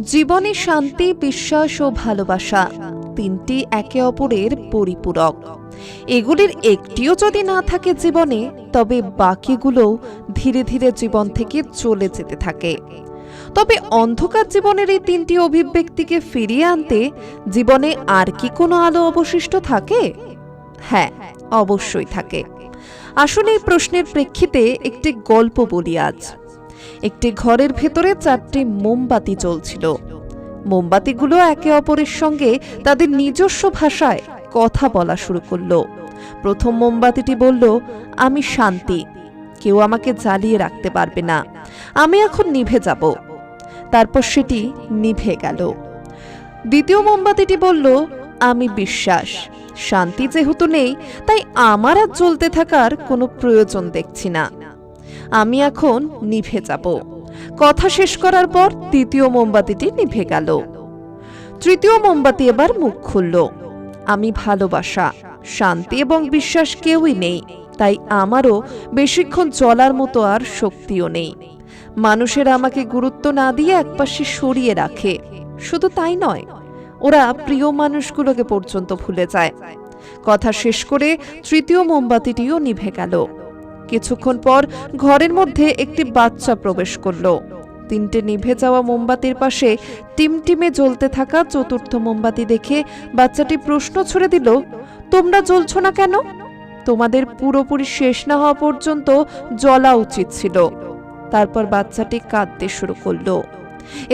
জীবনে শান্তি, বিশ্বাস ও ভালোবাসা তিনটি একে অপরের পরিপূরক। এগুলির একটিও যদি না থাকে জীবনে, তবে বাকিগুলো ধীরে ধীরে জীবন থেকে চলে যেতে থাকে। তবে অন্ধকার জীবনের এই তিনটি অভিব্যক্তিকে ফিরিয়ে আনতে জীবনে আর কি কোনো আলো অবশিষ্ট থাকে? হ্যাঁ অবশ্যই থাকে। আসলে এই প্রশ্নের প্রেক্ষিতে একটি গল্প বলি আজ। একটি ঘরের ভেতরে চারটি মোমবাতি জ্বলছিল। মোমবাতিগুলো একে অপরের সঙ্গে তাদের নিজস্ব ভাষায় কথা বলা শুরু করল। প্রথম মোমবাতিটি বলল, আমি শান্তি। কেউ আমাকে জ্বালিয়ে রাখতে পারবে না। আমি এখন নিভে যাব। তারপর সেটি নিভে গেল। দ্বিতীয় মোমবাতিটি বলল, আমি বিশ্বাস। শান্তি যেহেতু নেই, তাই আমার আর জ্বলতে থাকার কোনো প্রয়োজন দেখছি না। আমি এখন নিভে যাব। কথা শেষ করার পর তৃতীয় মোমবাতিটি নিভে গেল। তৃতীয় মোমবাতি এবার মুখ খুলল। আমি ভালোবাসা, শান্তি এবং বিশ্বাস কেউই নেই, তাই আমারও বেশিক্ষণ চলার মতো আর শক্তিও নেই। মানুষের আমাকে গুরুত্ব না দিয়ে একপাশে সরিয়ে রাখে। শুধু তাই নয়, ওরা প্রিয় মানুষগুলোকে পর্যন্ত ভুলে যায়। কথা শেষ করে তৃতীয় মোমবাতিটিও নিভে গেল। কিছুক্ষণ পর ঘরের মধ্যে একটি বাচ্চা প্রবেশ করল। তিনটে নিভে যাওয়া মোমবাতির পাশে টিমটিমে জ্বলতে থাকা চতুর্থ মোমবাতি দেখে বাচ্চাটি প্রশ্ন ছুড়ে দিল, তোমরা জ্বলছ না কেন? তোমাদের পুরোপুরি শেষ না হওয়া পর্যন্ত জ্বলা উচিত ছিল। তারপর বাচ্চাটি কাঁদতে শুরু করল।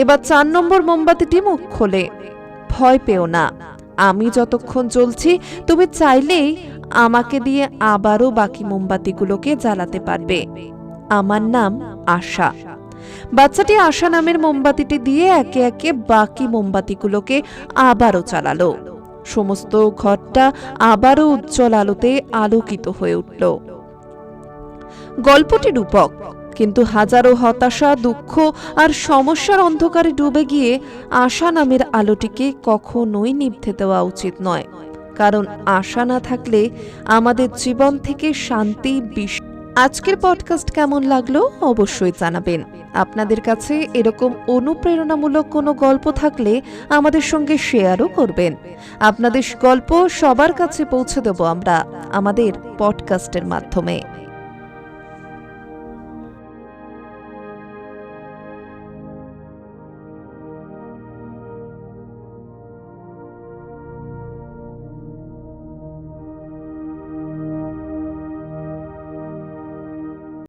এবার চার নম্বর মোমবাতিটি মুখ খোলে। ভয় পেও না, আমি যতক্ষণ জ্বলছি, তুমি চাইলেই আমাকে দিয়ে আবারও বাকি মোমবাতিগুলোকে জ্বালাতে পারবে। আমার নাম আশা। বাচ্চাটি আশা নামের মোমবাতিটি দিয়ে একে একে বাকি মোমবাতিগুলোকে আবারও চালালো। সমস্ত ঘরটা আবারও উজ্জ্বল আলোতে আলোকিত হয়ে উঠল। গল্পটি রূপক, কিন্তু হাজারো হতাশা, দুঃখ আর সমস্যার অন্ধকারে ডুবে গিয়ে আশা নামের আলোটিকে কখনোই নিভতে দেওয়া উচিত নয়। কারণ আশা না থাকলে আমাদের জীবন থেকে শান্তি, বিশ আজকের পডকাস্ট কেমন লাগল অবশ্যই জানাবেন। আপনাদের কাছে এরকম অনুপ্রেরণামূলক কোনো গল্প থাকলে আমাদের সঙ্গে শেয়ারও করবেন। আপনাদের গল্প সবার কাছে পৌঁছে দেব আমরা আমাদের পডকাস্টের মাধ্যমে।